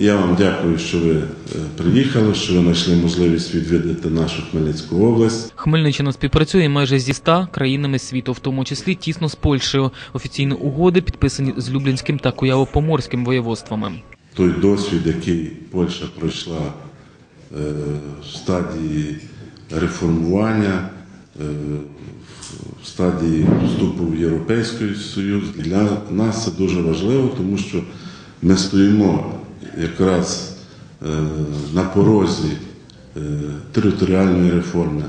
я вам дякую, що ви е, приїхали, що ви знайшли можливість відвідати нашу Хмельницьку область. Хмельниччина співпрацює майже зі 100 країнами світу, в тому числі тісно з Польщею. Офіційні угоди підписані з Люблінським та Куяво-Поморським воєводствами. Той досвід, який Польща пройшла е, в стадії реформування, е, в стадії вступу в Європейський Союз, для нас це дуже важливо, тому що ми стоїмо якраз е, на порозі е, територіальної реформи,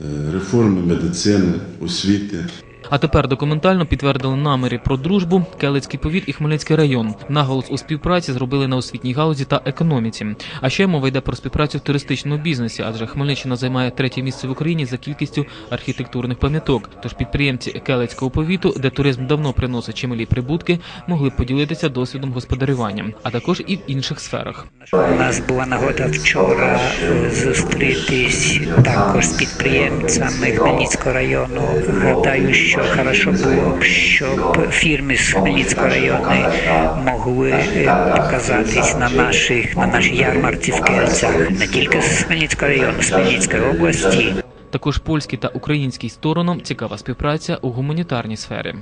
е, реформи медицини, освіти. А тепер документально підтвердили наміри про дружбу Келицький повіт і Хмельницький район. Наголос у співпраці зробили на освітній галузі та економіці. А ще мова йде про співпрацю в туристичному бізнесі, адже Хмельниччина займає третє місце в Україні за кількістю архітектурних пам'яток. Тож підприємці Келицького повіту, де туризм давно приносить чималі прибутки, могли поділитися досвідом господарювання, а також і в інших сферах. У нас була нагода вчора е, зустрітись також з підприємцями Хмельницького району. Гадаю, що хорошо було б, щоб фірми з Хмельницького району могли е, показатись на наших на нашій ярмарці в Кельцях, не тільки з Хмельницького району, з Хмельницької області. Також польській та українській сторонам цікава співпраця у гуманітарній сфері.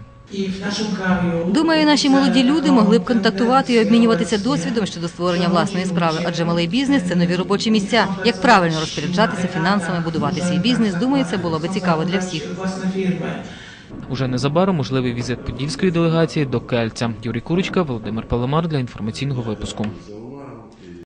Думаю, наші молоді люди могли б контактувати і обмінюватися досвідом щодо створення власної справи, адже малий бізнес це нові робочі місця. Як правильно розпоряджатися фінансами, будувати свій бізнес, думаю, це було би цікаво для всіх. Уже незабаром можливий візит подільської делегації до Кельця. Юрій Курочка, Володимир Паламар для інформаційного випуску.